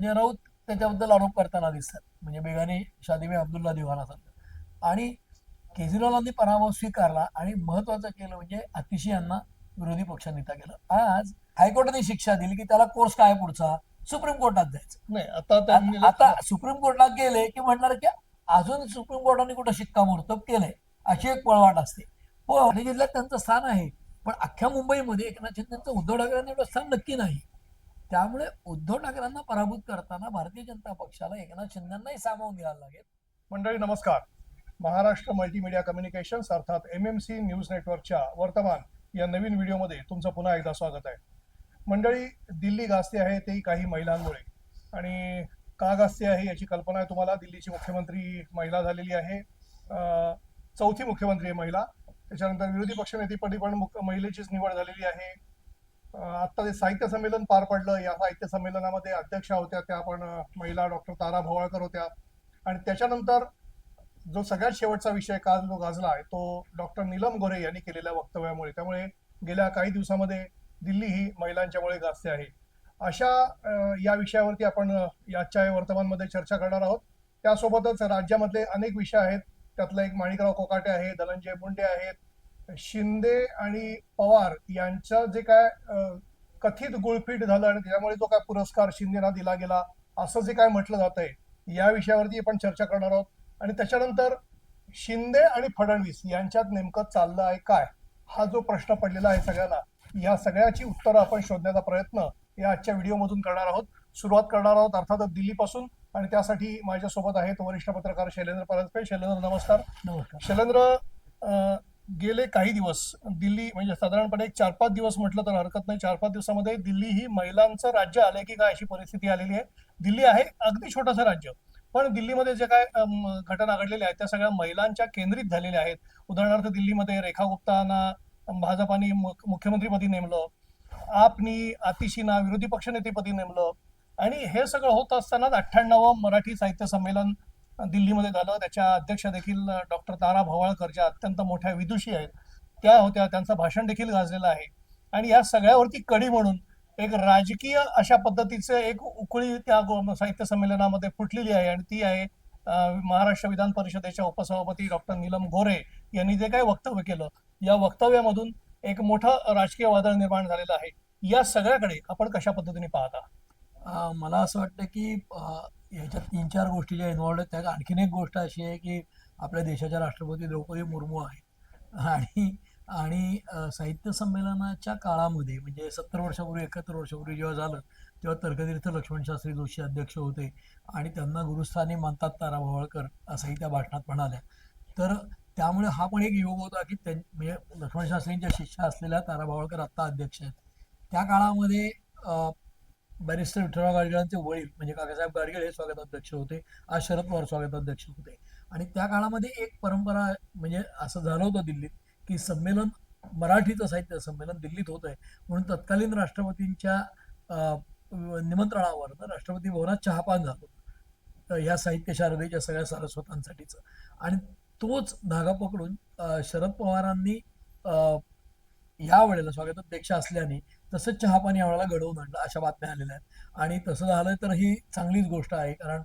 संजय राऊत त्याच्याबद्दल आरोप करताना दिसतात. म्हणजे बेगाने शादी में अब्दुल्ला दिवाना सारखं. आणि केजरीवालांनी पराभव स्वीकारला आणि महत्वाचं केलं म्हणजे अतिशी यांना विरोधी पक्षनेता केलं. आज हायकोर्टाने शिक्षा दिली की त्याला कोर्स काय पुढचा? सुप्रीम कोर्टात जायचं. नाही आता त्यांनी आता सुप्रीम कोर्टात गेले की म्हणणार की अजून सुप्रीम कोर्टाने कुठं शिक्कामोर्तब केलंय? अशी एक पळवाट असते. हो ठाणे जिल्ह्यात त्यांचं स्थान आहे. पण अख्ख्या मुंबईमध्ये एकनाथ शिंदेचं उद्धव एवढं स्थान नक्की नाही. त्यामुळे उद्धव ठाकरेंना पराभूत करताना भारतीय जनता पक्षाला एकनाथ शिंदेनाही सामावून घ्यायला लागेल. मंडळी नमस्कार. महाराष्ट्र मल्टीमीडिया कम्युनिकेशन्स अर्थात एम एम सी न्यूज नेटवर्कच्या वर्तमान या नवीन व्हिडिओमध्ये तुमचं पुन्हा एकदा स्वागत आहे. मंडळी दिल्ली गाजते आहे तेही काही महिलांमुळे. आणि का गाजते आहे याची कल्पना आहे तुम्हाला. दिल्लीची मुख्यमंत्री महिला झालेली आहे. चौथी मुख्यमंत्री आहे महिला. त्याच्यानंतर विरोधी पक्षनेतेपदी पण महिलेचीच निवड झालेली आहे. आता आत्ता जे साहित्य संमेलन पार पडलं. या साहित्य संमेलनामध्ये अध्यक्षा होत्या त्या पण महिला डॉक्टर तारा भोवाळकर होत्या. आणि त्याच्यानंतर जो सगळ्यात शेवटचा विषय काल जो गाजला आहे तो डॉक्टर नीलम गोरे यांनी केलेल्या वक्तव्यामुळे. त्यामुळे गेल्या काही दिवसामध्ये दिल्ली ही महिलांच्यामुळे गाजते आहे. अशा या विषयावरती आपण याच्या वर्तमानमध्ये चर्चा करणार आहोत. त्यासोबतच राज्यामधले अनेक विषय आहेत. त्यातला एक माणिकराव कोकाटे आहे धनंजय मुंडे आहेत शिंदे आणि पवार यांचं जे काय कथित गुळफीट झालं आणि त्याच्यामुळे जो काय पुरस्कार शिंदेना दिला गेला असं जे काय म्हटलं जात आहे या विषयावरती आपण चर्चा करणार आहोत. आणि त्याच्यानंतर शिंदे आणि फडणवीस यांच्यात नेमकं चाललं आहे काय हा जो प्रश्न पडलेला आहे सगळ्यांना या सगळ्याची उत्तरं आपण शोधण्याचा प्रयत्न या आजच्या व्हिडिओमधून करणार आहोत. सुरुवात करणार आहोत अर्थातच दिल्लीपासून आणि त्यासाठी माझ्यासोबत आहेत वरिष्ठ पत्रकार शैलेंद्र परस्पे शैलेंद्र नमस्कार. नमस्कार. शैलेंद्र अं, गेले काही दिवस दिल्ली म्हणजे साधारणपणे एक चार पाच दिवस म्हटलं तर हरकत नाही. चार पाच दिवसामध्ये दिल्ली ही महिलांचं राज्य आलंय की काय अशी परिस्थिती आलेली आहे. दिल्ली आहे अगदी छोटंसं राज्य. पण दिल्लीमध्ये जे काय घटना घडलेल्या आहेत त्या सगळ्या महिलांच्या केंद्रित झालेल्या आहेत. उदाहरणार्थ दिल्लीमध्ये रेखा गुप्तांना भाजपाने मुख- मुख्यमंत्रीपदी नेमलं. आपनी आतिशीना विरोधी पक्षनेतेपदी नेमलं. आणि हे सगळं होत असतानाच अठ्ठ्याण्णव मराठी साहित्य संमेलन दिल्लीमध्ये झालं. त्याच्या अध्यक्ष देखील डॉक्टर तारा भवाळकर ज्या अत्यंत मोठ्या विदुषी आहेत. त्या होत्या. त्यांचं भाषण देखील गाजलेलं आहे. आणि या सगळ्यावरती कडी म्हणून एक राजकीय अशा पद्धतीचं एक उकळी त्या गो- साहित्य संमेलनामध्ये फुटलेली आहे. आणि ती आहे महाराष्ट्र विधान परिषदेच्या उपसभापती डॉक्टर नीलम गोरे यांनी जे काही वक्तव्य केलं या वक्तव्यामधून एक मोठं राजकीय वादळ निर्माण झालेलं आहे. या सगळ्याकडे आपण कशा पद्धतीने पाहता? मला असं वाटतं की याच्यात तीन चार गोष्टी ज्या इन्व्हॉल्ड आहेत त्यात आणखीन एक गोष्ट अशी आहे की आपल्या देशाच्या राष्ट्रपती द्रौपदी मुर्मू आहेत. आणि आणि साहित्य संमेलनाच्या काळामध्ये म्हणजे सत्तर वर्षापूर्वी एकाहत्तर वर्षापूर्वी जेव्हा झालं तेव्हा तर्कतीर्थ लक्ष्मण शास्त्री जोशी अध्यक्ष होते आणि त्यांना गुरुस्थानी मानतात तारा भोवळकर असंही त्या भाषणात म्हणाल्या. तर त्यामुळे हा पण एक योग होता की त्यां म्हणजे लक्ष्मण शास्त्रींच्या शिष्या असलेल्या तारा भवळकर आत्ता अध्यक्ष आहेत. त्या काळामध्ये बॅरिस्टर विठ्ठलराव गाडगिळांचे वडील म्हणजे काकासाहेब गाडगिळ हे स्वागताध्यक्ष होते. आज शरद पवार स्वागताध्यक्ष होते. आणि त्या काळामध्ये एक परंपरा म्हणजे असं झालं होतं दिल्लीत की संमेलन मराठीचं साहित्य संमेलन दिल्लीत होत आहे म्हणून तत्कालीन राष्ट्रपतींच्या निमंत्रणावर राष्ट्रपती भवनात चहापान झालं होतं. या साहित्य शारदेच्या सगळ्या सारस्वतांसाठीचं. आणि तोच धागा पकडून शरद पवारांनी या वेळेला स्वागतापेक्षा असल्याने तसंच चहापाणी यावेळेला घडवून आणलं अशा बातम्या आलेल्या आहेत. आणि तसं झालं तर ही चांगलीच गोष्ट आहे कारण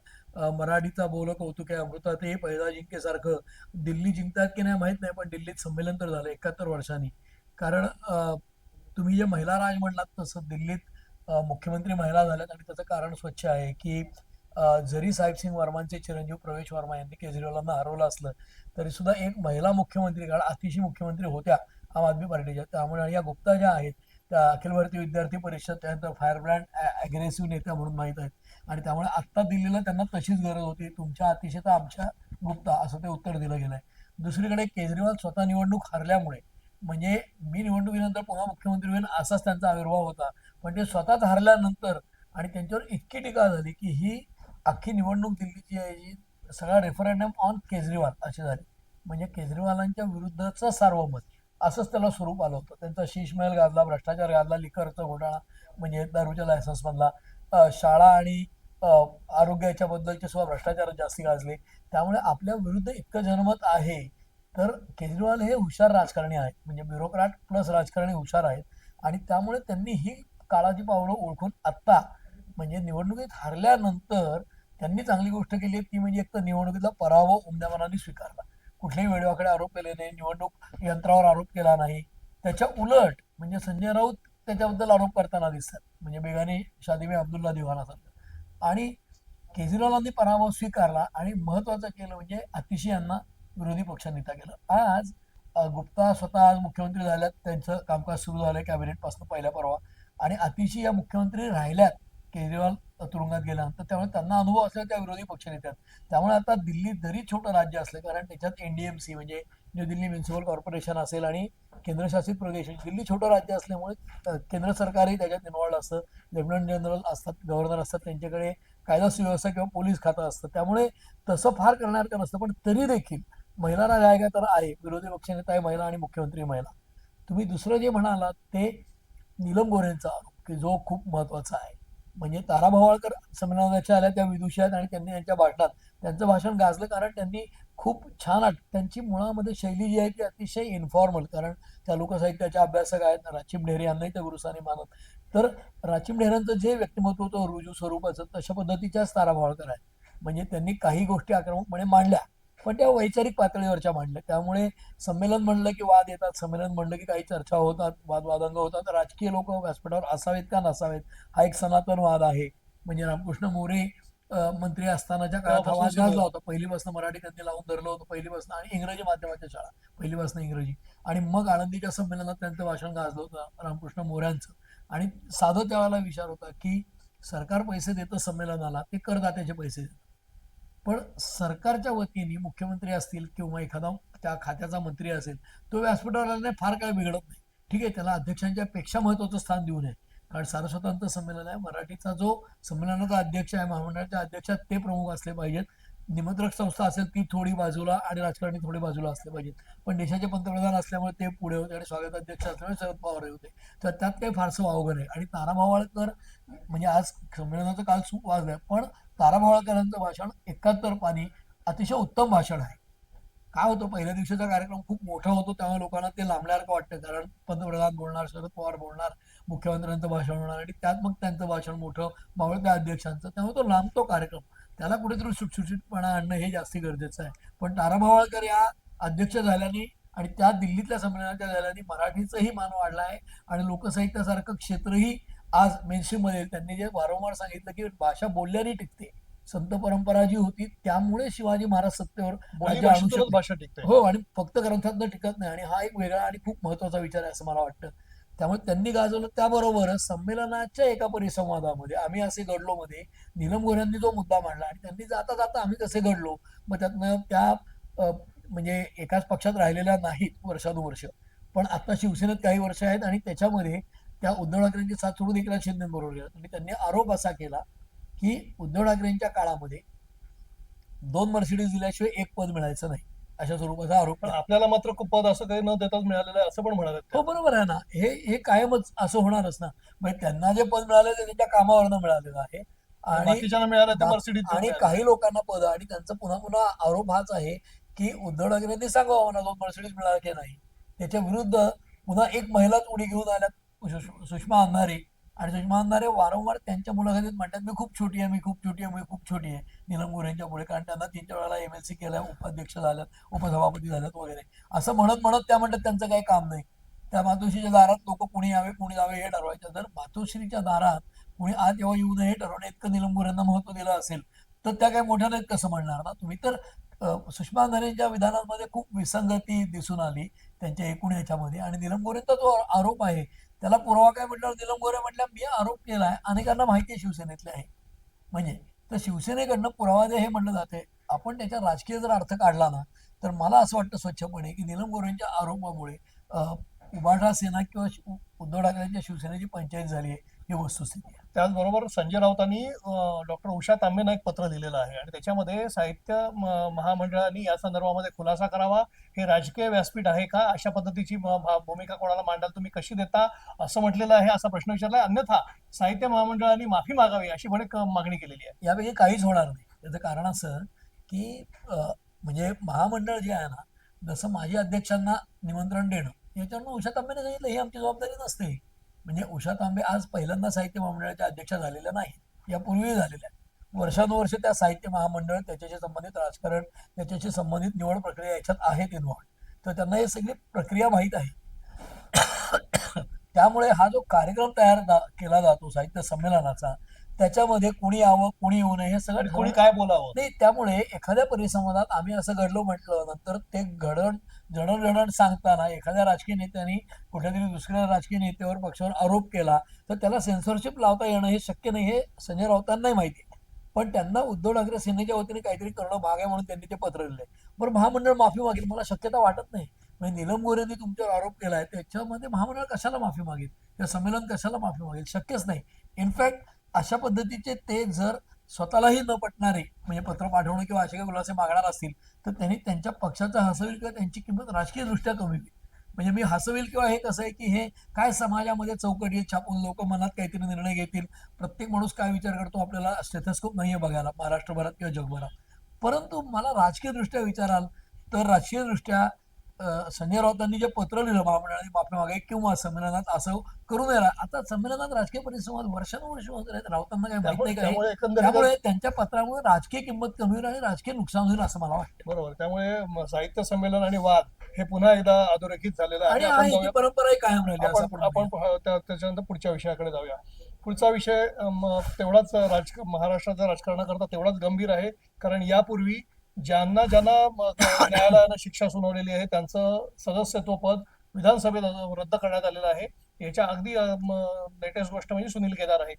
मराठीचा बोल कौतुक आहे अमृतात हे पैदा जिंकेसारखं दिल्ली जिंकतात की नाही माहीत नाही पण दिल्लीत संमेलन तर झालं एकाहत्तर वर्षांनी. कारण तुम्ही जे महिला राज म्हणलात तसं दिल्लीत मुख्यमंत्री महिला झाल्यात आणि त्याचं कारण स्वच्छ आहे की जरी जरी साहेबसिंग वर्मांचे चिरंजीव प्रवेश वर्मा यांनी केजरीवालांना हरवलं असलं तरी सुद्धा एक महिला मुख्यमंत्री कारण अतिशय मुख्यमंत्री होत्या आम आदमी पार्टीच्या त्यामुळे आणि या गुप्ता ज्या आहेत त्या अखिल भारतीय विद्यार्थी परिषद त्यानंतर फायरब्रँड ॲग्रेसिव्ह अग्रेसिव्ह नेत्या म्हणून माहीत आहेत. आणि त्यामुळे आत्ता दिल्लीला त्यांना तशीच गरज होती. तुमच्या अतिशय तर आमच्या गुप्ता असं ते उत्तर दिलं गेलंय. दुसरीकडे केजरीवाल स्वतः निवडणूक हरल्यामुळे म्हणजे मी निवडणुकीनंतर पुन्हा मुख्यमंत्री होईल असाच त्यांचा आविर्भाव होता. पण ते स्वतःच हरल्यानंतर आणि त्यांच्यावर इतकी टीका झाली की ही अख्खी निवडणूक दिल्लीची आहे जी सगळा रेफरंडम ऑन केजरीवाल असे झाले. म्हणजे केजरीवालांच्या विरुद्धचं सार्वमत. असंच त्याला स्वरूप आलं होतं. त्यांचा शीशमहल गाजला भ्रष्टाचार गाजला लिकरचा घोटाळा म्हणजे दारूच्या लायसन्समधला अं, शाळा आणि आरोग्याच्या बद्दलचे सुद्धा भ्रष्टाचार जास्ती गाजले. त्यामुळे आपल्या विरुद्ध इतकं जनमत आहे तर केजरीवाल हे हुशार राजकारणी आहेत. म्हणजे ब्युरोक्रॅट प्लस राजकारणी हुशार आहेत. आणि त्यामुळे त्यांनी ही काळाची पावलं ओळखून आत्ता म्हणजे निवडणुकीत हरल्यानंतर त्यांनी चांगली गोष्ट केली ती म्हणजे एक तर निवडणुकीचा पराभव उमद्यामानाने स्वीकारला. कुठल्याही वेळेवाकडे आरोप केले नाही निवडणूक यंत्रावर आरोप केला नाही. त्याच्या उलट म्हणजे संजय राऊत त्याच्याबद्दल आरोप करताना दिसतात. म्हणजे बेगाने शादी में अब्दुल्ला दिवानासारखं आणि केजरीवालांनी पराभव स्वीकारला आणि महत्वाचं केलं म्हणजे अतिशी यांना विरोधी पक्षनेता केलं. आज गुप्ता स्वतः आज मुख्यमंत्री झाल्यात. त्यांचं कामकाज सुरू झालं कॅबिनेटपासून पहिल्या परवा. आणि अतिशी या मुख्यमंत्री राहिल्यात केजरीवाल तुरुंगात गेला तर त्यामुळे त्यांना अनुभव असला त्या विरोधी पक्षनेत्यात त्यामुळे आता दिल्ली जरी छोटं राज्य असलं कारण त्याच्यात एनडीएमसी म्हणजे न्यू दिल्ली म्युन्सिपल कॉर्पोरेशन असेल आणि केंद्रशासित प्रदेश दिल्ली छोटं राज्य असल्यामुळे केंद्र सरकारही त्याच्यात इन्व्हॉल्ड असतं. लेफ्टनंट जनरल असतात गव्हर्नर असतात त्यांच्याकडे कायदा सुव्यवस्था किंवा पोलीस खातं असतं. त्यामुळे तसं फार करणार नसतं पण तरी देखील महिलांना राज आहे तर आहे. विरोधी पक्षनेता आहे महिला आणि मुख्यमंत्री महिला. तुम्ही दुसरं जे म्हणालात ते नीलम गोऱ्यांचा आरोप की जो खूप महत्त्वाचा आहे. म्हणजे तारा भवाळकर संमेलनाच्या आल्या त्या विदुषी आहेत आणि त्यांनी त्यांच्या भाषणात त्यांचं भाषण गाजलं कारण त्यांनी खूप छान आठ त्यांची मुळामध्ये शैली जी आहे ती अतिशय इन्फॉर्मल कारण त्या लोकसाहित्याच्या अभ्यासक आहेत राचिम ढेरे यांनाही त्या गुरुसाने मानत. तर राचिम ढेरांचं जे व्यक्तिमत्व होतं रुजू स्वरूपाचं तशा पद्धतीच्याच तारा भवाळकर आहेत. म्हणजे त्यांनी काही गोष्टी आक्रमकपणे मांडल्या. पण त्या वैचारिक पातळीवरच्या मांडल्या. त्यामुळे संमेलन म्हणलं की वाद येतात संमेलन म्हणलं की काही चर्चा होतात वादवादंग होतात. राजकीय लोक व्यासपीठावर असावेत का नसावेत? हा एक सनातन वाद आहे. म्हणजे रामकृष्ण मोरे मंत्री असतानाच्या काळात हा वाद गाजला होता. पहिलीपासून मराठी त्यांनी लावून धरलं होतं. पहिलीपासून आणि इंग्रजी माध्यमाच्या शाळा. पहिलीपासून इंग्रजी. आणि मग आळंदीच्या संमेलनात त्यांचं भाषण गाजलं होतं रामकृष्ण मोऱ्यांचं. आणि साधं त्यावेळेला विचार होता की सरकार पैसे देतं संमेलनाला ते करदात्याचे पैसे देतं. पण सरकारच्या वतीने मुख्यमंत्री असतील किंवा एखादा त्या खात्याचा मंत्री असेल तो व्यासपीठावाल्याने फार काय बिघडत नाही. ठीक आहे त्याला अध्यक्षांच्या पेक्षा महत्वाचं स्थान देऊ नये कारण सारस्वतांचं संमेलन आहे. मराठीचा जो संमेलनाचा अध्यक्ष आहे महामंडळाच्या अध्यक्षात ते प्रमुख असले पाहिजेत. निमंत्रक संस्था असेल ती थोडी बाजूला आणि राजकारणी थोडी बाजूला असले पाहिजेत. पण देशाचे पंतप्रधान असल्यामुळे ते पुढे होते आणि स्वागत अध्यक्ष असल्यामुळे शरद पवार हे होते. तर त्यात काही फारसं वावगं नाही आणि तारा मावाळकर म्हणजे आज संमेलनाचं काल सुख आहे पण ताराभावळकरांचं भाषण एकाहत्तर पाणी अतिशय उत्तम भाषण आहे. काय होतं पहिल्या दिवशीचा कार्यक्रम खूप मोठा होतो त्यामुळे लोकांना ते लांबल्यासारखं वाटतं कारण पंतप्रधान बोलणार शरद पवार बोलणार मुख्यमंत्र्यांचं भाषण होणार आणि त्यात मग त्यांचं भाषण मोठं मावळत्या अध्यक्षांचं त्यामुळे तो लांबतो कार्यक्रम. त्याला कुठेतरी सुटसुटीतपणा आणणं हे जास्ती गरजेचं आहे. पण तारा या अध्यक्ष झाल्याने आणि त्या दिल्लीतल्या संमेलनाच्या झाल्याने मराठीचंही मान वाढला आहे आणि लोकसाहित्यासारखं क्षेत्रही आज मेनस्ट्रीममध्ये त्यांनी जे वारंवार सांगितलं की भाषा बोलल्याने टिकते. संत परंपरा जी होती त्यामुळे शिवाजी महाराज सत्तेवर. भाषा टिकते. हो आणि फक्त ग्रंथातनं टिकत नाही आणि हा एक वेगळा आणि खूप महत्त्वाचा विचार आहे असं मला वाटतं. त्यामुळे त्यांनी गाजवलं. त्याबरोबरच संमेलनाच्या एका परिसंवादामध्ये आम्ही असे घडलो मध्ये नीलम गोऱ्यांनी जो मुद्दा मांडला आणि त्यांनी जाता जाता आम्ही कसे घडलो. मग त्यातनं त्या म्हणजे एकाच पक्षात राहिलेल्या नाहीत वर्षानुवर्ष. पण आता शिवसेनेत काही वर्ष आहेत आणि त्याच्यामध्ये त्या उद्धव ठाकरेंची साथ सोडून एकनाथ शिंदेबरोबर गेला. आणि त्यांनी आरोप असा केला की उद्धव ठाकरेंच्या काळामध्ये दोन मर्सिडीज दिल्याशिवाय एक पद मिळायचं नाही अशा स्वरूपाचा आरोप. आपल्याला मात्र खूप पद असं काही न देताच मिळालेलं आहे असं पण म्हणाले हो बरोबर आहे ना. हे हे कायमच असं होणारच ना. म्हणजे त्यांना जे पद मिळालं ते त्यांच्या कामावरनं मिळालेलं आहे. आणि आणि काही लोकांना पद आणि त्यांचा पुन्हा पुन्हा आरोप हाच आहे की उद्धव ठाकरेंनी सांगावं मला दोन मर्सिडीज मिळाला की नाही. त्याच्या विरुद्ध पुन्हा एक महिलाच उडी घेऊन आल्यात. सुषमा अंधारे. आणि सुषमा अंधारे वारंवार त्यांच्या मुलाखतीत म्हणतात मी खूप छोटी आहे मी खूप छोटी आहे मी खूप छोटी आहे. नीलम गोऱ्यांच्या पुढे कारण त्यांना तीन चार वेळेला एम एल सी केल्या उपाध्यक्ष झाल्यात उपसभापती झाल्यात वगैरे. असं म्हणत म्हणत त्या म्हणतात त्यांचं काही काम नाही. त्या मातोश्रीच्या दारात लोक कुणी यावे कुणी जावे हे ठरवायचं. जर मातोश्रीच्या दारात कुणी आत येऊ येऊ नये हे ठरवणे इतकं नीलम गोऱ्यांना महत्त्व दिलं असेल तर त्या काही मोठ्या नाहीत कसं म्हणणार ना? तुम्ही तर सुषमा अंधारेंच्या विधानांमध्ये खूप विसंगती दिसून आली त्यांच्या एकूण याच्यामध्ये. आणि निलम गोरेंचा जो आरोप आहे त्याला पुरावा काय म्हटल्यावर निलम गोरे म्हटल्या मी आरोप केला आहे. अनेकांना माहिती आहे शिवसेनेतले आहे. म्हणजे तर शिवसेनेकडनं पुरावा दे हे म्हटलं जाते आपण त्याच्या राजकीय जर अर्थ काढला ना तर मला असं वाटतं स्वच्छपणे की निलम गोरेंच्या आरोपामुळे अ, उभाठा सेना किंवा उद्धव ठाकरेंच्या शिवसेनेची पंचायत झाली आहे. ही वस्तुस्थिती आहे त्याचबरोबर संजय राऊतांनी डॉक्टर उषा तांबेंना एक पत्र लिहिलेलं आहे आणि त्याच्यामध्ये साहित्य महामंडळाने या संदर्भामध्ये खुलासा करावा. हे राजकीय व्यासपीठ आहे का? अशा पद्धतीची भूमिका कोणाला मांडाल तुम्ही? कशी देता? असं म्हटलेलं आहे असा प्रश्न विचारलाय अन्यथा साहित्य महामंडळाने माफी मागावी अशी पण एक मागणी केलेली आहे. यापैकी काहीच होणार नाही. त्याचं कारण असं की म्हणजे महामंडळ जे आहे ना जसं माजी अध्यक्षांना निमंत्रण देणं याच्यावरून उषा तांबेने सांगितलं ही आमची जबाबदारी नसते. म्हणजे उषा तांबे आज पहिल्यांदा साहित्य महामंडळाच्या अध्यक्षा झालेल्या नाही यापूर्वी झालेल्या आहेत. वर्षानुवर्ष त्या साहित्य महामंडळ त्याच्याशी संबंधित राजकारण त्याच्याशी संबंधित निवड प्रक्रिया याच्यात आहेत इन्व्हॉल्ड तर त्यांना ही सगळी प्रक्रिया माहीत आहे. त्यामुळे हा जो कार्यक्रम तयार केला जातो साहित्य संमेलनाचा त्याच्यामध्ये कुणी यावं कुणी येऊ नये हे सगळं कोणी काय बोलावं? नाही त्यामुळे एखाद्या परिसंवादात आम्ही असं घडलो म्हटलं नंतर ते घडण जडणघडण सांगताना एखाद्या राजकीय नेत्यांनी कुठल्यातरी दुसऱ्या राजकीय नेत्यावर पक्षावर आरोप केला तर त्याला सेन्सॉरशिप लावता येणं हे शक्य नाही हे संजय राऊतांनाही माहिती आहे. पण त्यांना उद्धव ठाकरे सेनेच्या वतीने काहीतरी करणं भाग आहे म्हणून त्यांनी ते पत्र लिहिले बरं महामंडळ माफी मागेल मला शक्यता वाटत नाही. म्हणजे निलम गोरेंनी तुमच्यावर आरोप केला आहे त्याच्यामध्ये महामंडळ कशाला माफी मागेल? त्या संमेलन कशाला माफी मागेल? शक्यच नाही. इनफॅक्ट अशा पद्धतीचे ते जर स्वतःलाही न पटणारे म्हणजे पत्र पाठवणं किंवा असे काही खुलासे मागणार असतील तर त्यांनी त्यांच्या पक्षाचं हसवेल किंवा त्यांची किंमत राजकीयदृष्ट्या कमी होईल. म्हणजे मी हसवेल किंवा हे कसं आहे की हे काय समाजामध्ये चौकटी छापून लोक मनात काहीतरी निर्णय घेतील प्रत्येक माणूस काय विचार करतो आपल्याला स्टेथस्कोप नाहीये बघायला महाराष्ट्रभरात किंवा जगभरात. परंतु मला राजकीयदृष्ट्या विचाराल तर राजकीयदृष्ट्या संजय राऊतांनी जे पत्र लिहिलं महामंडळाने माफी मागे किंवा संमेलनात असं करू नये. आता संमेलनात राजकीय परिसंवाद वर्षानुवर्ष होत आहेत राऊतांना काही माहीत नाही काय त्यामुळे त्यांच्या पत्रामुळे राजकीय किंमत कमी होईल आणि राजकीय नुकसान होईल असं मला वाटतं. बरोबर. त्यामुळे साहित्य संमेलन आणि वाद हे पुन्हा एकदा अधोरेखित झालेलं आहे. आणि परंपराही कायम राहिली आपण त्याच्यानंतर पुढच्या विषयाकडे जाऊया. पुढचा विषय तेवढाच राज महाराष्ट्राच्या राजकारणाकरता तेवढाच गंभीर आहे. कारण यापूर्वी ज्यांना ज्यांना न्यायालयानं शिक्षा सुनावलेली आहे त्यांचं सदस्यत्व पद विधानसभेत रद्द करण्यात आलेलं आहे. याच्या अगदी लेटेस्ट गोष्ट म्हणजे सुनील केदार आहे.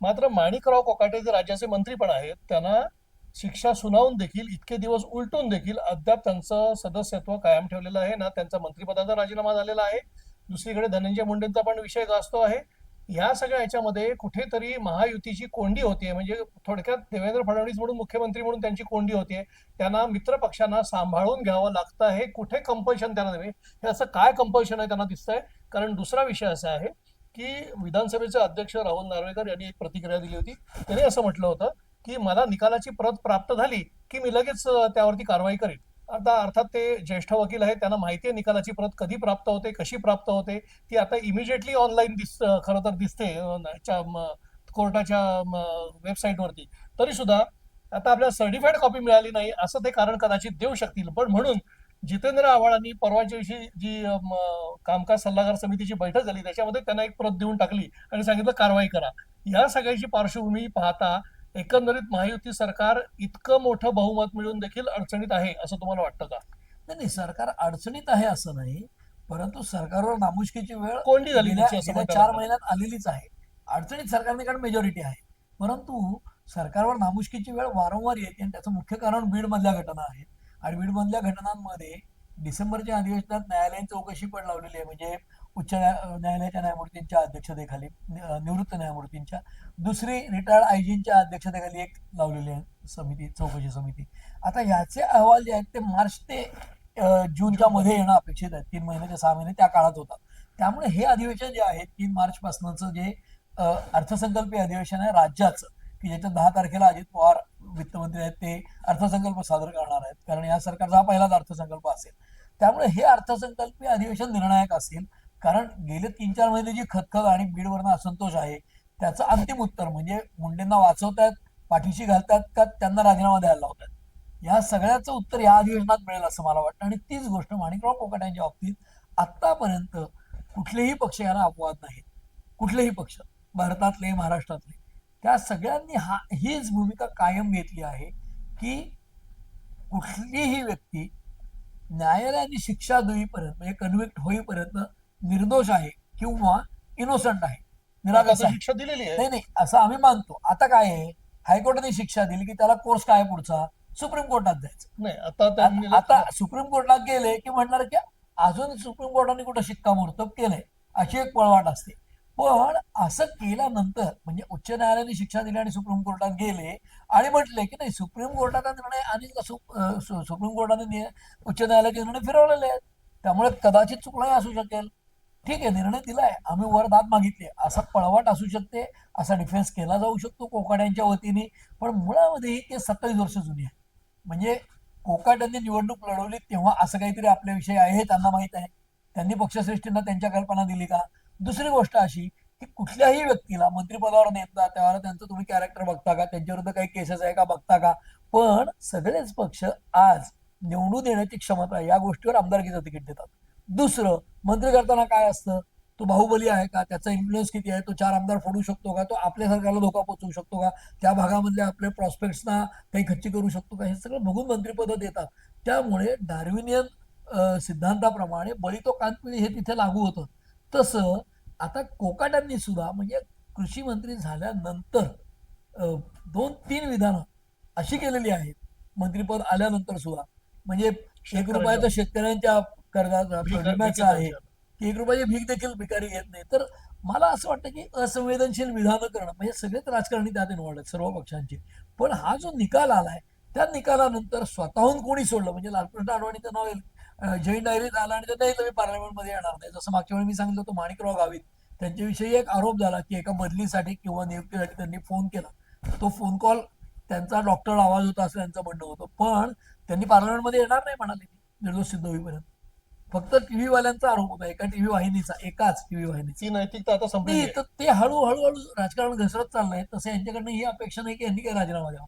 मात्र माणिकराव कोकाटे जे राज्याचे मंत्री पण आहेत त्यांना शिक्षा सुनावून देखील इतके दिवस उलटून देखील अद्याप त्यांचं सदस्यत्व कायम ठेवलेलं आहे. ना त्यांचा मंत्रिपदाचा राजीनामा झालेला आहे. दुसरीकडे धनंजय मुंडेंचा पण विषय गाजतो आहे. या सगळ्या याच्यामध्ये कुठेतरी महायुतीची कोंडी होतीये. म्हणजे थोडक्यात देवेंद्र फडणवीस म्हणून मुख्यमंत्री म्हणून त्यांची कोंडी होतीये. त्यांना मित्र पक्षांना सांभाळून घ्यावं लागतं हे कुठे कंपल्शन त्यांना नव्हे. हे असं काय कंपल्शन आहे त्यांना दिसतंय? कारण दुसरा विषय असा आहे की विधानसभेचे अध्यक्ष राहुल नार्वेकर यांनी एक प्रतिक्रिया दिली होती. त्यांनी असं म्हटलं होतं की मला निकालाची प्रत प्राप्त झाली की मी लगेच त्यावरती कारवाई करेन. आता अर्थात ते ज्येष्ठ वकील आहेत त्यांना माहिती आहे निकालाची प्रत कधी प्राप्त होते कशी प्राप्त होते ती आता इमिजिएटली ऑनलाईन दिस खरं तर दिसते ह्याच्या, कोर्टाच्या वेबसाईटवरती तरी सुद्धा आता आपल्याला सर्टिफाईड कॉपी मिळाली नाही असं ते कारण कदाचित देऊ शकतील. पण म्हणून जितेंद्र आव्हाडांनी परवाच्या दिवशी जी कामकाज सल्लागार समितीची बैठक झाली त्याच्यामध्ये त्यांना एक प्रत देऊन टाकली आणि सांगितलं कारवाई करा. या सगळ्याची पार्श्वभूमी पाहता एकंदरीत महायुती सरकार इतकं मोठं बहुमत मिळून देखील अडचणीत आहे असं तुम्हाला वाटतं का? नाही नाही सरकार अडचणीत आहे असं नाही परंतु सरकारवर नामुष्कीची वेळ कोंडी झाली चार. महिन्यात आलेलीच आहे. अडचणीत सरकारने कारण मेजॉरिटी आहे. परंतु सरकारवर नामुष्कीची वेळ वारंवार येते आणि त्याचं मुख्य कारण बीड मधल्या घटना आहेत. आणि बीड मधल्या घटनांमध्ये डिसेंबरच्या अधिवेशनात न्यायालयीन चौकशी पण लावलेली आहे. म्हणजे उच्च न्याय- न्यायालयाच्या न्यायमूर्तींच्या अध्यक्षतेखाली निवृत्त न्यायमूर्तींच्या दुसरी रिटायर्ड आयजींच्या अध्यक्षतेखाली एक लावलेली आहे समिती चौकशी समिती. आता ह्याचे अहवाल जे आहेत ते मार्च ते जूनच्या मध्ये येणं अपेक्षित आहे. तीन महिने सहा महिने त्या काळात होतात. त्यामुळे हे अधिवेशन जे आहे तीन मार्च पासूनच जे अर्थसंकल्पीय अधिवेशन आहे राज्याचं की ज्याच्या दहा तारखेला अजित पवार वित्तमंत्री आहेत ते अर्थसंकल्प सादर करणार आहेत. कारण या सरकारचा हा पहिलाच अर्थसंकल्प असेल. त्यामुळे हे अर्थसंकल्पीय अधिवेशन निर्णायक असेल कारण गेले तीन चार महिने जी खतखत आणि बीडवरनं असंतोष आहे त्याचं अंतिम उत्तर म्हणजे मुंडेंना वाचवतायत पाठीशी घालतात का त्यांना राजीनामा द्यायला लावतात. या सगळ्याचं उत्तर या अधिवेशनात मिळेल असं मला वाटतं. आणि तीच गोष्ट माणिकराव कोकाट यांच्या बाबतीत आतापर्यंत कुठलेही पक्ष यांना अपवाद नाहीत. कुठलेही पक्ष भारतातले महाराष्ट्रातले. त्या सगळ्यांनी हा हीच भूमिका कायम घेतली आहे की कुठलीही व्यक्ती न्यायालयाने शिक्षा देईपर्यंत म्हणजे कन्व्हिक्ट होईपर्यंत निर्दोष आहे किंवा इनोसंट आहे. निरागस शिक्षा दिलेली आहे. नाही नाही असं आम्ही मानतो. आता काय आहे? हायकोर्टाने शिक्षा दिली की त्याला कोर्स काय पुढचा? सुप्रीम कोर्टात जायचं. नाही आता त्यांनी आता सुप्रीम कोर्टात गेले की म्हणणार की अजून सुप्रीम कोर्टाने कुठं शिक्कामोर्तब केलंय? अशी एक पळवाट असते. पण असं केल्यानंतर म्हणजे उच्च न्यायालयाने शिक्षा दिली आणि सुप्रीम कोर्टात गेले आणि म्हटले की नाही सुप्रीम कोर्टाचा निर्णय आणि सुप्रीम कोर्टाने उच्च न्यायालयाचे निर्णय फिरवलेले आहेत. त्यामुळे कदाचित चुकलाही असू शकेल. ठीक आहे निर्णय दिलाय. आम्ही वर दाद मागितली असा पळवाट असू शकते असा डिफेन्स केला जाऊ शकतो कोकाड्यांच्या वतीने. पण मुळामध्ये ते सत्तावीस वर्ष जुनी आहे. म्हणजे कोकाट्यांनी निवडणूक लढवली तेव्हा असं काहीतरी आपल्याविषयी आहे हे त्यांना माहीत आहे. त्यांनी पक्षश्रेष्ठींना त्यांच्या कल्पना दिली का? दुसरी गोष्ट अशी की कुठल्याही व्यक्तीला मंत्रिपदावर नेता त्यावेळेला त्यांचं तुम्ही कॅरेक्टर बघता का? त्यांच्याविरुद्ध काही केसेस आहे का? बघता का? पण सगळेच पक्ष आज निवडून येण्याची क्षमता आहे. या गोष्टीवर आमदारकीचं तिकीट देतात. दुसरं मंत्री करताना काय असतं? तो बाहुबली आहे का? त्याचा इन्फ्लुएन्स किती आहे? तो चार आमदार फोडू शकतो का? तो आपल्या सरकारला धोका पोचवू शकतो का? त्या भागामधल्या आपल्या प्रॉस्पेक्ट्सना काही खच्ची करू शकतो का? हे सगळं बघून मंत्रिपदं देतात. त्यामुळे डार्विनियन सिद्धांताप्रमाणे बळी तो कांतपिळी हे तिथे लागू होतं. तसं आता कोकाटांनी सुद्धा म्हणजे कृषी मंत्री झाल्यानंतर दोन तीन विधानं अशी केलेली आहेत. मंत्रिपद आल्यानंतर सुद्धा. म्हणजे एक रुपयाचं शेतकऱ्यांच्या विम्याचं भीक- आहे. की एक रुपयाची भीक देखील भिकारी घेत नाही. तर मला असं वाटतं की असंवेदनशील विधानं करणं म्हणजे सगळेच राजकारणी त्यात इन्व्हॉल्ड आहेत सर्व पक्षांचे. पण हा जो निकाल आलाय त्या निकालानंतर स्वतःहून कोणी सोडलं? म्हणजे लालकृष्ण अडवाणीचं नाव जैन डायरीत आलं आणि ते नाही तुम्ही पार्लमेंटमध्ये येणार नाही. जसं मागच्या वेळी मी सांगितलं होतं माणिकराव गावित. त्यांच्याविषयी एक आरोप झाला की एका बदलीसाठी किंवा नियुक्तीसाठी त्यांनी फोन केला. तो फोन कॉल त्यांचा डॉक्टर आवाज होता असं त्यांचं म्हणणं होतं. पण त्यांनी पार्लमेंटमध्ये येणार नाही म्हणाले. निर्दोष सिद्ध होईपर्यंत. फक्त टीव्ही वाल्यांचा आरोप होता एका टीव्ही वाहिनीचा एकाच टीव्ही वाहिनीचा. ती नैतिकता आता संपली नाही तर ते हळूहळू हळू राजकारण घसरत चाललंय तसं यांच्याकडनं ही अपेक्षा नाही की यांनी काही राजीनामा द्यावा.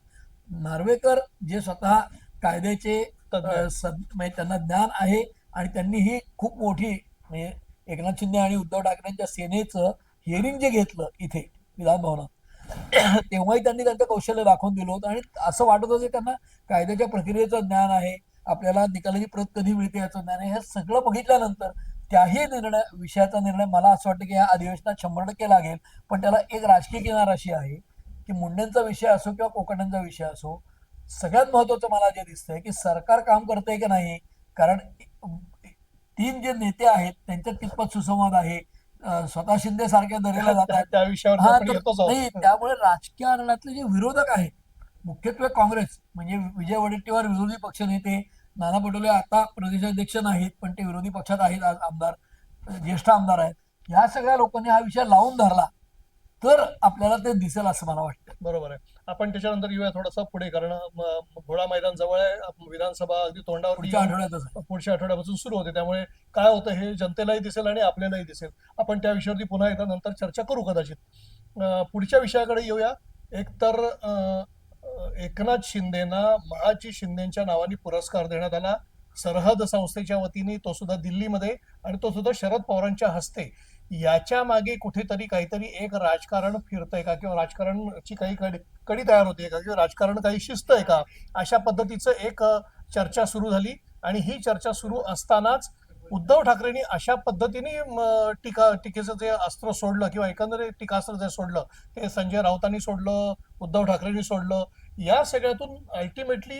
नार्वेकर जे स्वतः कायद्याचे तज्ञ. अं, सद- म्हणजे त्यांना ज्ञान आहे आणि त्यांनी ही खूप मोठी म्हणजे एकनाथ शिंदे आणि उद्धव ठाकरेंच्या सेनेचं हिअरिंग जे घेतलं इथे विधान भवनात तेव्हाही त्यांनी त्यांचं कौशल्य दाखवून दिलं होतं. आणि असं वाटत होतं की त्यांना कायद्याच्या प्रक्रियेचं ज्ञान आहे आपल्याला निकालाची प्रत कधी मिळते याचं ज्ञान हे सगळं बघितल्यानंतर त्याही निर्णय विषयाचा निर्णय मला असं वाटतं की या अधिवेशनात शंभर टक्के लागेल. पण त्याला एक राजकीय किनार अशी आहे की मुंडेंचा विषय असो किंवा कोकणांचा विषय असो सगळ्यात महत्वाचं मला जे दिसतंय की सरकार काम करतंय की नाही कारण तीन जे नेते आहेत त्यांच्यात कितपत सुसंवाद आहे स्वतः शिंदे सारख्या दरेला जात आहेत. त्या विषयावर नाही त्यामुळे राजकारणातले जे विरोधक आहेत मुख्यत्वे काँग्रेस म्हणजे विजय वडेट्टीवार विरोधी पक्षनेते नाना पटोले आता प्रदेशाध्यक्ष नाहीत पण ते विरोधी पक्षात आहेत आज आमदार ज्येष्ठ आमदार आहेत. या सगळ्या लोकांनी हा विषय लावून धरला तर आपल्याला ते दिसेल असं मला वाटतं. बरोबर आहे. आपण त्याच्यानंतर येऊया थोडंसं पुढे कारण घोडा मैदान जवळ आहे. विधानसभा अगदी तोंडावरती पुढच्या आठवड्यातच. पुढच्या आठवड्यापासून सुरू होते. त्यामुळे काय होतं हे जनतेलाही दिसेल आणि आपल्यालाही दिसेल. आपण त्या विषयावरती पुन्हा एकदा नंतर चर्चा करू कदाचित. पुढच्या विषयाकडे येऊया. एकतर अं, अं, एकनाथ शिंदेना महाची शिंदेच्या नावाने पुरस्कार देण्यात आला. सरहद संस्थेच्या वतीने तो सुद्धा दिल्लीमध्ये आणि तो सुद्धा शरद पवारांच्या हस्ते. याच्या मागे कुठेतरी काहीतरी एक राजकारण फिरतंय का? किंवा राजकारणची काही कडी कडी तयार होते का? किंवा राजकारण काही शिस्त आहे का? अशा पद्धतीचं एक चर्चा सुरू झाली. आणि ही चर्चा सुरू असतानाच उद्धव ठाकरेंनी अशा पद्धतीने टीका टीकेचं जे अस्त्र सोडलं किंवा एकंदरीत टीकास्त्र जे सोडलं ते संजय राऊतांनी सोडलं उद्धव ठाकरेंनी सोडलं. या सगळ्यातून अल्टिमेटली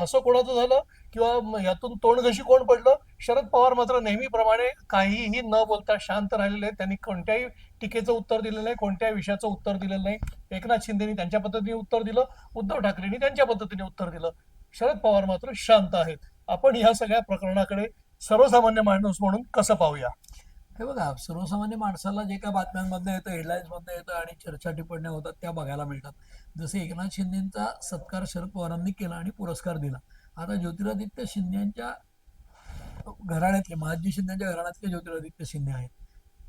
हसं कोणाचं झालं किंवा यातून तोंडघशी कोण पडलं? शरद पवार मात्र नेहमीप्रमाणे काहीही न बोलता शांत राहिलेले आहेत. त्यांनी कोणत्याही टीकेचं उत्तर दिलेलं नाही कोणत्याही विषयाचं उत्तर दिलेलं नाही. एकनाथ शिंदेनी त्यांच्या पद्धतीने उत्तर दिलं उद्धव ठाकरेंनी त्यांच्या पद्धतीने उत्तर दिलं. शरद पवार मात्र शांत आहेत. आपण ह्या सगळ्या प्रकरणाकडे सर्वसामान्य माणूस म्हणून कसं पाहूया? हे बघा सर्वसामान्य माणसाला जे काय बातम्यांमधनं येतं हेडलाईन्समधनं येतं आणि चर्चा टिप्पण्या होतात त्या बघायला मिळतात. जसे एकनाथ शिंदेचा सत्कार शरद पवारांनी केला आणि पुरस्कार दिला. आता ज्योतिरादित्य शिंदेच्या घराण्यातले महाजी शिंदेच्या घराण्यातले ज्योतिरादित्य शिंदे आहेत.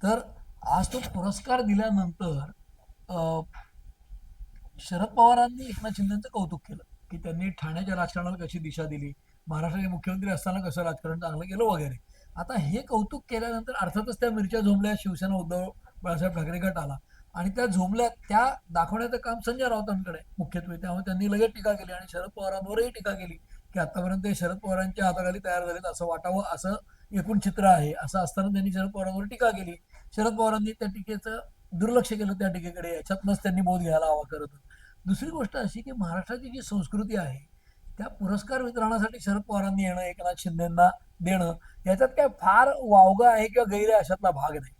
तर आज तो पुरस्कार दिल्यानंतर अं, शरद पवारांनी एकनाथ शिंदेचं कौतुक केलं की त्यांनी ठाण्याच्या राजकारणाला कशी दिशा दिली महाराष्ट्राचे मुख्यमंत्री असताना कसं राजकारण चांगलं केलं वगैरे. आता हे कौतुक केल्यानंतर अर्थातच त्या मिरच्या झोंबल्या शिवसेना उद्धव बाळासाहेब ठाकरे गट आला. आणि त्या झोंबल्या त्या दाखवण्याचं काम संजय राऊतांकडे मुख्यत्वे. त्यामुळे त्यांनी लगेच टीका केली आणि शरद पवारांवरही टीका केली की आतापर्यंत हे शरद पवारांच्या हाताखाली तयार झालेत असं वाटावं असं एकूण चित्र आहे. असं असताना त्यांनी शरद पवारांवर टीका केली. शरद पवारांनी त्या टीकेचं दुर्लक्ष केलं त्या टीकेकडे. याच्यातनंच त्यांनी बोध घ्यायला हवा करत दुसरी गोष्ट अशी की महाराष्ट्राची जी संस्कृती आहे त्या पुरस्कार वितरणासाठी शरद पवारांनी येणं एकनाथ शिंदेना देणं याच्यात काय फार वावगं आहे किंवा गैर आहे अशातला भाग नाही.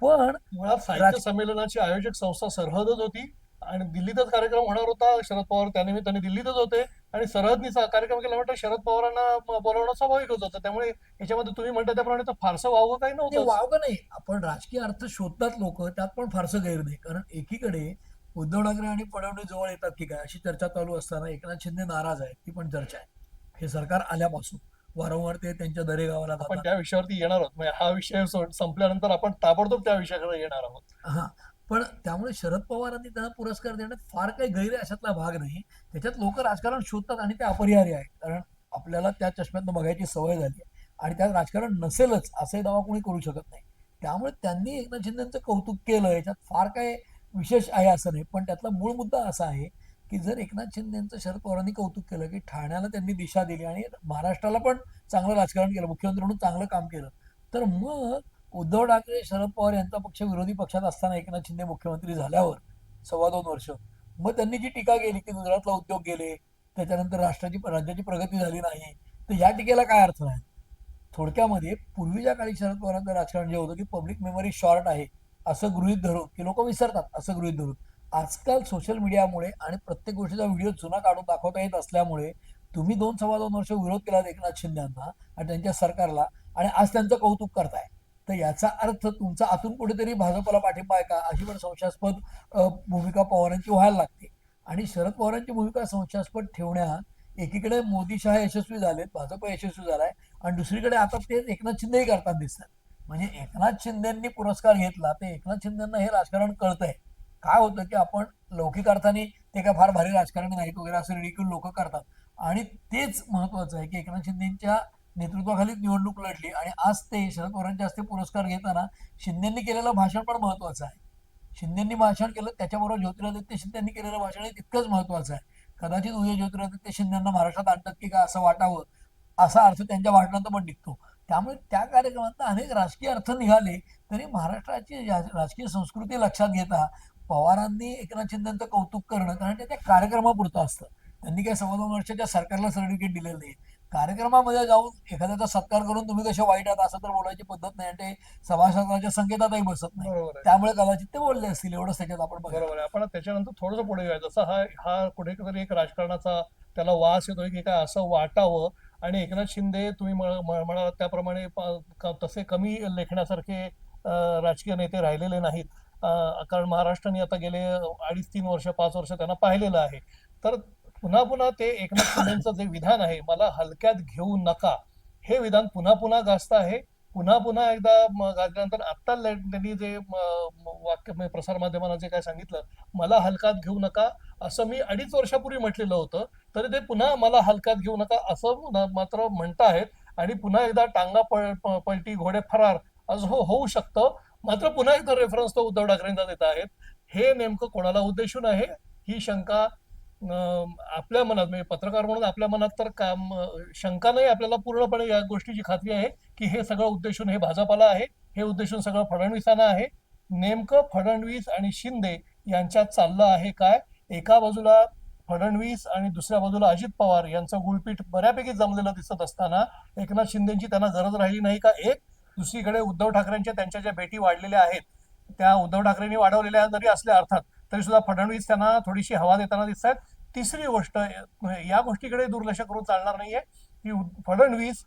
पण मुळात साहित्य संमेलनाची आयोजक संस्था सरहदच होती आणि दिल्लीतच कार्यक्रम होणार होता. शरद पवार त्यानिमित्ताने दिल्लीतच होते आणि सरहदनीचा कार्यक्रम केला म्हटलं शरद पवारांना बोलावणं स्वाभाविकच होतं. त्यामुळे याच्यामध्ये तुम्ही म्हणता त्याप्रमाणे फारसं वावगं काही नव्हतं वावगं नाही. आपण राजकीय अर्थ शोधतात लोक त्यात पण फारसं गैर नाही. कारण एकीकडे उद्धव ठाकरे आणि फडणवीस जवळ येतात की काय? अशी चर्चा चालू असताना एकनाथ शिंदे नाराज आहेत. ती पण चर्चा आहे. हे सरकार आल्यापासून वारंवार ते त्यांच्या दरेगावाला आपण त्या विषयावरती येणार आहोत. म्हणजे हा विषय संपल्यानंतर आपण ताबडतोब त्या विषयाकडे येणार आहोत. हा. पण त्यामुळे शरद पवारांनी त्यांना पुरस्कार देण्यात फार काही गैर अशातला भाग नाही. त्याच्यात लोक राजकारण शोधतात आणि ते अपरिहार्य आहे कारण आपल्याला त्या चष्म्यातनं बघायची सवय झाली आहे. आणि त्यात राजकारण नसेलच असे दावा कोणी करू शकत नाही. त्यामुळे त्यांनी एकनाथ शिंदेचं कौतुक केलं. याच्यात फार काय विशेष आहे असं नाही. पण त्यातला मूळ मुद्दा असा आहे की जर एकनाथ शिंदेचं शरद पवारांनी कौतुक केलं की ठाण्याला त्यांनी दिशा दिली आणि महाराष्ट्राला पण चांगलं राजकारण केलं मुख्यमंत्री म्हणून चांगलं काम केलं तर मग उद्धव ठाकरे शरद पवार यांचा पक्ष विरोधी पक्षात असताना एकनाथ शिंदे मुख्यमंत्री झाल्यावर सव्वा दोन वर्ष मग त्यांनी जी टीका केली की गुजरातला उद्योग गेले त्याच्यानंतर राष्ट्राची राज्याची प्रगती झाली नाही तर या टीकेला काय अर्थ नाही थोडक्यामध्ये पूर्वीच्या काळी शरद पवारांचं राजकारण जे होतं की पब्लिक मेमरी शॉर्ट आहे. असं गृहित धरून की लोक विसरतात असं गृहित धरून. आजकाल सोशल मीडियामुळे आणि प्रत्येक गोष्टीचा व्हिडिओ जुना काढून दाखवता येत असल्यामुळे तुम्ही दोन सव्वा दोन वर्ष विरोध केला एकनाथ शिंदेना आणि त्यांच्या सरकारला आणि आज त्यांचं कौतुक करताय. तर याचा अर्थ तुमचा आतून कुठेतरी भाजपला पाठिंबा आहे का? अशी पण संशयास्पद भूमिका पवारांची व्हायला लागते. आणि शरद पवारांची भूमिका संशयास्पद ठेवण्यात एकीकडे मोदी शहा यशस्वी झालेत भाजप यशस्वी झालाय आणि दुसरीकडे आता ते एकनाथ शिंदेही करताना दिसतात. म्हणजे एकनाथ शिंदेंनी पुरस्कार घेतला ते एकनाथ शिंदेंना हे राजकारण कळतंय. काय होतं की आपण लौकिक अर्थाने ते काय फार भारी राजकारणी नाहीत वगैरे असं रिडिक्यूल लोक करतात. आणि तेच महत्वाचं आहे की एकनाथ शिंदेच्या नेतृत्वाखाली निवडणूक लढली आणि आज ते शरद पवारांच्या हस्ते पुरस्कार घेताना शिंदेंनी केलेलं भाषण पण महत्वाचं आहे. शिंदेंनी भाषण केलं त्याच्याबरोबर ज्योतिरादित्य शिंदेंनी केलेलं भाषण हे तितकंच महत्वाचं आहे. कदाचित उद्या ज्योतिरादित्य शिंदेना महाराष्ट्रात आणतात की काय असं वाटावं असा अर्थ त्यांच्या भाषणात पण निघतो. त्यामुळे त्या कार्यक्रमात अनेक राजकीय अर्थ निघाले तरी महाराष्ट्राची राजकीय संस्कृती लक्षात घेता पवारांनी एकनाथ शिंदेचं कौतुक करणं कारण ते त्या कार्यक्रमापुरतं असतं. त्यांनी काही सव्वा दोन वर्षाच्या सरकारला सर्टिफिकेट दिलेलं नाही. कार्यक्रमामध्ये जाऊन एखाद्याचा सत्कार करून तुम्ही कसे वाईट आहात असं तर बोलायची पद्धत नाही आणि ते सभासदाच्या संकेतातही बसत नाही. त्यामुळे कदाचित ते बोलले असतील एवढंच त्याच्यात आपण बघा बरोबर आहे. आपण त्याच्यानंतर थोडंसं पुढे जसं हा हा कुठेतरी एक राजकारणाचा त्याला वास येतोय की काय असं वाटावं आणि एकनाथ शिंदे तुम्ही म्हण- म्हणालात त्याप्रमाणे प- क- तसे कमी लेखण्यासारखे राजकीय नेते राहिलेले नाहीत. कारण महाराष्ट्राने आता गेले अडीच तीन वर्ष पाच वर्ष त्यांना पाहिलेलं आहे. तर पुन्हा पुन्हा ते एकनाथ शिंदेचं जे विधान आहे मला हलक्यात घेऊ नका. हे विधान पुन्हा पुन्हा गाजत आहे. पुन्हा पुन्हा एकदा गाजल्यानंतर आत्ता त्यांनी जे वाक्य म्हणजे प्रसारमाध्यमांना जे काय सांगितलं मला हलकात घेऊ नका असं मी अडीच वर्षापूर्वी म्हटलेलं होतं तरी ते पुन्हा मला हलकात घेऊ नका असं मात्र मात्र म्हणताहेत आणि पुन्हा एकदा टांगा पळ प- पलटी घोडे फरार असं हो होऊ शकतं. मात्र पुन्हा एकदा रेफरन्स तो उद्धव ठाकरेंचा देत आहेत. हे नेमकं कोणाला उद्देशून आहे? ही शंका आपल्या मनात म्हणजे पत्रकार म्हणून आपल्या मनात तर काम शंका नाही आपल्याला पूर्णपणे या गोष्टीची खात्री आहे की हे सगळं उद्देशून हे भाजपाला आहे हे उद्देशून सगळं फडणवीसांना आहे. नेमकं फडणवीस आणि शिंदे यांच्यात चाललं आहे काय? एका बाजूला फडणवीस आणि दुसऱ्या बाजूला अजित पवार यांचं गुळपीठ बऱ्यापैकी जमलेलं दिसत असताना एकनाथ शिंदेची त्यांना गरज राहिली नाही का? एक दुसरीकडे उद्धव ठाकरेंच्या त्यांच्या ज्या भेटी वाढलेल्या आहेत त्या उद्धव ठाकरेंनी वाढवलेल्या जरी असल्या अर्थात तरी सुद्धा फडणवीस त्यांना थोडीशी हवा देताना दिसत आहेत तिसरी गोष्ट या गोष्टीकडे दुर्लक्ष करून चालणार नाहीये की फडणवीस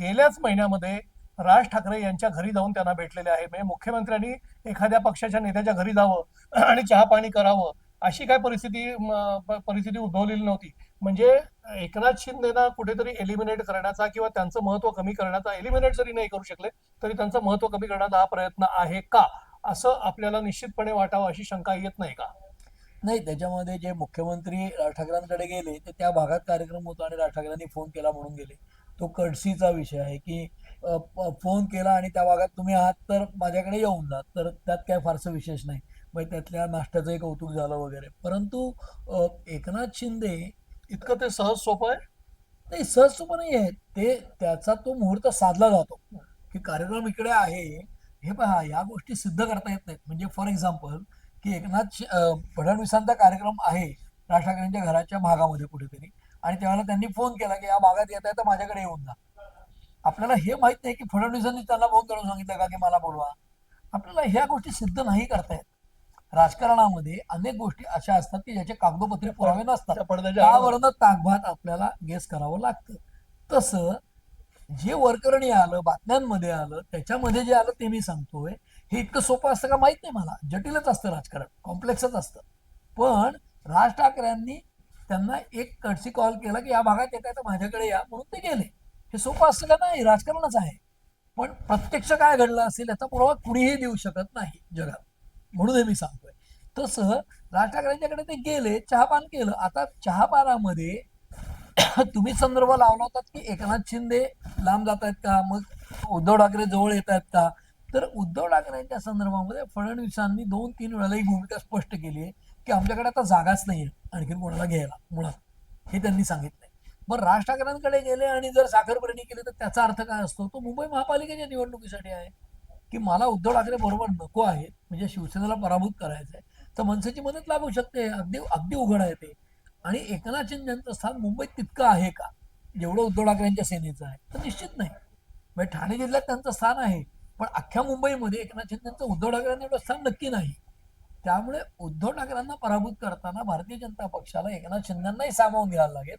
गेल्याच महिन्यामध्ये राज ठाकरे यांच्या घरी जाऊन त्यांना भेटलेले आहे म्हणजे मुख्यमंत्र्यांनी एखाद्या पक्षाच्या नेत्याच्या घरी जावं आणि चहा पाणी करावं अशी काय परिस्थिती परिस्थिती उद्भवलेली नव्हती. म्हणजे एकनाथ शिंदेना कुठेतरी एलिमिनेट करण्याचा किंवा त्यांचं महत्त्व कमी करण्याचा एलिमिनेट जरी नाही करू शकले तरी त्यांचं महत्त्व कमी करण्याचा हा प्रयत्न आहे का? असं आपल्याला निश्चितपणे वाटावं अशी शंका येत नाही का? नाही त्याच्यामध्ये जे मुख्यमंत्री राज ठाकरेंकडे गेले ते त्या भागात कार्यक्रम होता आणि राज ठाकरेंनी फोन केला म्हणून गेले. तो कडसीचा विषय आहे की फोन केला आणि त्या भागात तुम्ही आहात तर माझ्याकडे येऊन जा तर त्यात काय फारसं विशेष नाही. मग त्यातल्या नाश्त्याचंही कौतुक झालं वगैरे. परंतु एकनाथ शिंदे इतकं ते सहज सोपं आहे? नाही सहज सोपं नाही आहे. ते त्याचा तो मुहूर्त साधला जातो. की कार्यक्रम इकडे आहे हे पहा या गोष्टी सिद्ध करता येत नाहीत. म्हणजे फॉर एक्झाम्पल की एकनाथ फडणवीसांचा कार्यक्रम आहे राज ठाकरेंच्या घराच्या भागामध्ये कुठेतरी. आणि तेव्हा त्यांनी फोन केला की या भागात येत आहे तर माझ्याकडे येऊन जा. आपल्याला हे माहीत नाही की फडणवीसांनी त्यांना फोन करून सांगितलं का की मला बोलवा. आपल्याला ह्या गोष्टी सिद्ध नाही करता येत. राजकारणामध्ये अनेक गोष्टी अशा असतात की ज्याचे कागदोपत्री पुरावे नसतात. त्यावरनं ताकभात आपल्याला गेस करावं लागतं. तसं जे वरकरणी आलं बातम्यांमध्ये आलं त्याच्यामध्ये जे आलं ते मी सांगतोय. हे इतकं सोपं असतं का माहीत नाही मला. जटिलच असतं राजकारण. कॉम्प्लेक्सच असतं. पण राज ठाकरेंनी त्यांना एक कडशी कॉल केला की या भागात येत आहे तर माझ्याकडे या म्हणून ते गेले. हे सोपं असतं का नाही? राजकारणच आहे. पण प्रत्यक्ष काय घडलं असेल याचा पुरावा कुणीही देऊ शकत नाही जगात. म्हणून हे मी सांगतोय. तसं राज ठाकरेंच्याकडे ते गेले चहापान केलं. आता चहापानामध्ये तुम्ही संदर्भ लावला होता की एकनाथ शिंदे लांब जात आहेत का? मग उद्धव ठाकरे जवळ येत आहेत का? तर उद्धव ठाकरेंच्या संदर्भामध्ये फडणवीसांनी दोन तीन वेळेला ही भूमिका स्पष्ट केली आहे की आमच्याकडे आता जागाच नाहीये आणखीन कोणाला घ्यायला मुळात. हे त्यांनी सांगितलंय. मग राज ठाकरेंकडे गेले आणि जर साखरपर्यंत केले तर त्याचा अर्थ काय असतो? तो मुंबई महापालिकेच्या निवडणुकीसाठी आहे. की मला उद्धव ठाकरे बरोबर नको आहे म्हणजे शिवसेनेला पराभूत करायचं आहे तर मनसेची मदत लागू शकते अगदी अगदी उघड आहे ते आणि एकनाथ शिंदे यांचं स्थान मुंबईत तितकं आहे का? जेवढं उद्धव ठाकरेंच्या सेनेचं आहे. तर निश्चित नाही. म्हणजे ठाणे जिल्ह्यात त्यांचं स्थान आहे पण अख्ख्या मुंबईमध्ये एकनाथ शिंदेचं उद्धव ठाकरेंना एवढं स्थान नक्की नाही. त्यामुळे उद्धव ठाकरेंना पराभूत करताना भारतीय जनता पक्षाला एकनाथ शिंदेंनाही सामावून घ्यायला लागेल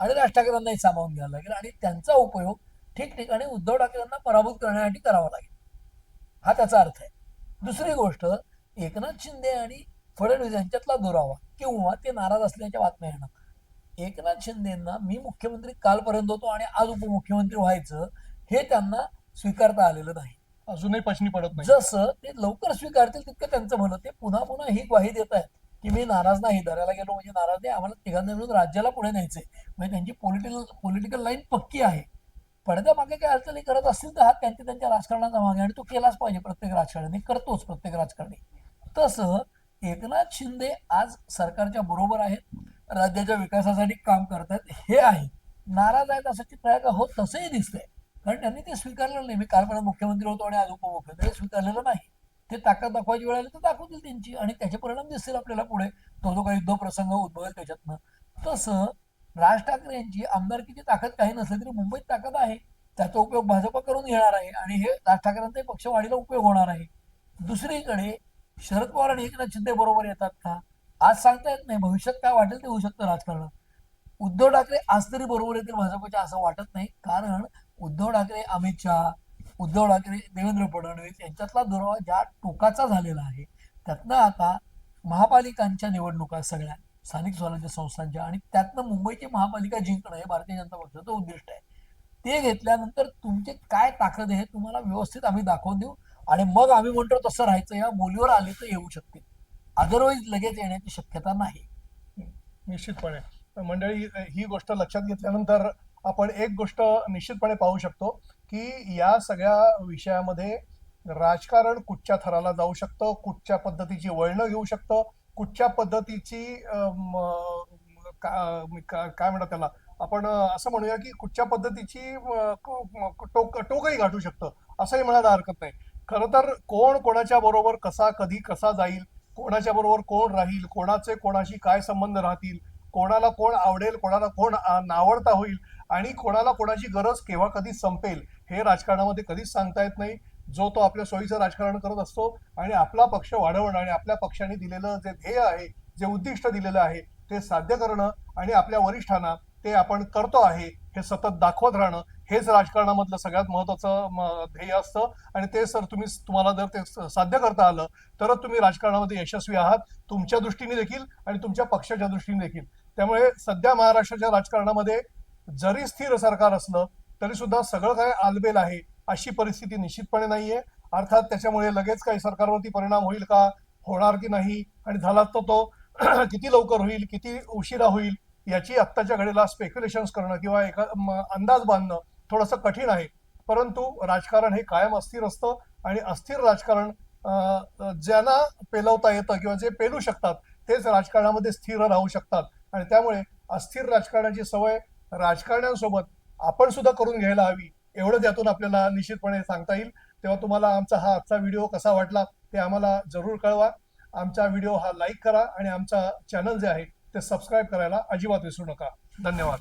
आणि राज ठाकरेंनाही सामावून घ्यायला लागेल आणि त्यांचा उपयोग ठिकठिकाणी उद्धव ठाकरेंना पराभूत करण्यासाठी करावा लागेल. हा त्याचा अर्थ आहे. दुसरी गोष्ट एकनाथ शिंदे आणि फडणवीस यांच्यातला दुरावा किंवा ते नाराज असल्याच्या बातम्या येणार एकनाथ शिंदेना मी मुख्यमंत्री कालपर्यंत होतो आणि आज उपमुख्यमंत्री व्हायचं हे त्यांना स्वीकारता आलेलं नाही. अजूनही पचनी पडत नाही. जसं ते लवकर स्वीकारतील तितकं त्यांचं भलं. ते पुन्हा पुन्हा ही ग्वाही देत आहेत की मी नाराज नाही दराला गेलो म्हणजे नाराज नाही आम्हाला तिघांना मिळून राज्याला पुढे न्यायचंय. म्हणजे त्यांची पॉलिटिकल पॉलिटिकल लाईन पक्की आहे. पडद्या मागे काय अडचणी करत असतील तर हा त्यांच्या त्यांच्या राजकारणाचा मागे आणि तो केलाच पाहिजे प्रत्येक राजकारणी. करतोच प्रत्येक राजकारणी. तसं एकनाथ शिंदे आज सरकारच्या बरोबर आहेत राज्याच्या विकासासाठी काम करतात हे आहे. नाराज आहेत असं चित्र आहे का हो तसंही दिसतंय. कारण त्यांनी ते स्वीकारलेलं नाही. मी कालपर्यंत मुख्यमंत्री होतो आणि आज उपमुख्यमंत्री स्वीकारलेलं नाही. ते ताकद दाखवायची वेळ आली तर दाखवतील त्यांची आणि त्याचे परिणाम दिसतील आपल्याला पुढे. तो जो काही युद्ध प्रसंग उद्भवेल त्याच्यातनं. तसं राज ठाकरे यांची आमदारकीची ताकद काही नसली तरी मुंबईत ताकद आहे. त्याचा उपयोग भाजप करून घेणार आहे आणि हे राज ठाकरेंचा पक्ष वाढीला उपयोग होणार आहे. दुसरीकडे शरद पवार आणि एकनाथ शिंदे बरोबर येतात का? आज सांगता येत नाही. भविष्यात काय वाटेल ते होऊ शकतं राजकारणात उद्धव ठाकरे आज तरी बरोबर येतील भाजपच्या असं वाटत नाही. कारण उद्धव ठाकरे अमित शहा उद्धव ठाकरे देवेंद्र फडणवीस यांच्यातला दुरावा ज्या टोकाचा झालेला आहे त्यातनं आता महापालिकांच्या निवडणुका सगळ्या स्थानिक स्वराज्य संस्थांच्या आणि त्यातनं मुंबईची महापालिका जिंकणं हे भारतीय जनता पक्षाचं उद्दिष्ट आहे. ते घेतल्यानंतर तुमचे काय ताकद आहे हे तुम्हाला व्यवस्थित आम्ही दाखवून देऊ. आणि मग आम्ही म्हणतो तसं राहायचं या बोलीवर आले तर येऊ शकते. अदरवाईज लगेच येण्याची शक्यता नाही. निश्चितपणे. मंडळी ही गोष्ट लक्षात घेतल्यानंतर आपण एक गोष्ट निश्चितपणे पाहू शकतो की या सगळ्या विषयामध्ये राजकारण कुठच्या थराला जाऊ शकतं कुठच्या पद्धतीची वळणं घेऊ शकतं कुठच्या पद्धतीची काय म्हणतात त्याला आपण असं म्हणूया की कुठच्या पद्धतीची टोक टोकही गाठू शकतं असंही म्हणायला हरकत नाही. खरं तर कोण कोणाच्या बरोबर कसा कधी कसा जाईल कोणाच्या बरोबर कोण राहील कोणाचे कोणाशी काय संबंध राहतील कोणाला कोण आवडेल कोणाला कोण नावडता होईल आणि कोणाला कोणाची गरज केव्हा कधी संपेल हे राजकारणामध्ये कधीच सांगता येत नाही. जो तो आपल्या सोयीचं राजकारण करत असतो आणि आपला पक्ष वाढवणं आणि आपल्या पक्षाने दिलेलं जे ध्येय आहे जे उद्दिष्ट दिलेलं आहे ते साध्य करणं आणि आपल्या वरिष्ठांना ते आपण करतो आहे हे सतत दाखवत राहणं हेच राजकारणामधलं सगळ्यात महत्वाचं म- ध्येय असतं. आणि ते सर तुम्ही तुम्हाला जर ते साध्य करता आलं तरच तुम्ही राजकारणामध्ये यशस्वी आहात. तुमच्या दृष्टीने देखील आणि तुमच्या पक्षाच्या दृष्टीने देखील. त्यामुळे सध्या महाराष्ट्राच्या राजकारणामध्ये जरी स्थिर सरकार असलं तरी सुद्धा सगळं काय आलबेल आहे अशी परिस्थिती निश्चितपणे नाहीये. अर्थात त्याच्यामुळे लगेच काही सरकारवरती परिणाम होईल का होणार की नाही आणि झाला तर तो किती लवकर होईल किती उशिरा होईल याची आत्ताच्या घडीला स्पेक्युलेशन्स करणं किंवा एका अंदाज बांधणं थोडंसं कठीण आहे. परंतु राजकारण हे कायम अस्थिर असतं आणि अस्थिर राजकारण ज्यांना पेलवता येतं किंवा जे पेलू शकतात तेच राजकारणामध्ये स्थिर राहू शकतात. आणि त्यामुळे अस्थिर राजकारणाची सवय राजकारण्यांसोबत आपण सुद्धा करून घ्यायला हवी एवढं त्यातून आपल्याला निश्चितपणे सांगता येईल. तेव्हा तुम्हाला आमचा हा आजचा व्हिडिओ कसा वाटला ते आम्हाला जरूर कळवा. आमचा व्हिडिओ हा लाईक करा आणि आमचा चॅनल जे आहे ते सबस्क्राईब करायला अजिबात विसरू नका. धन्यवाद.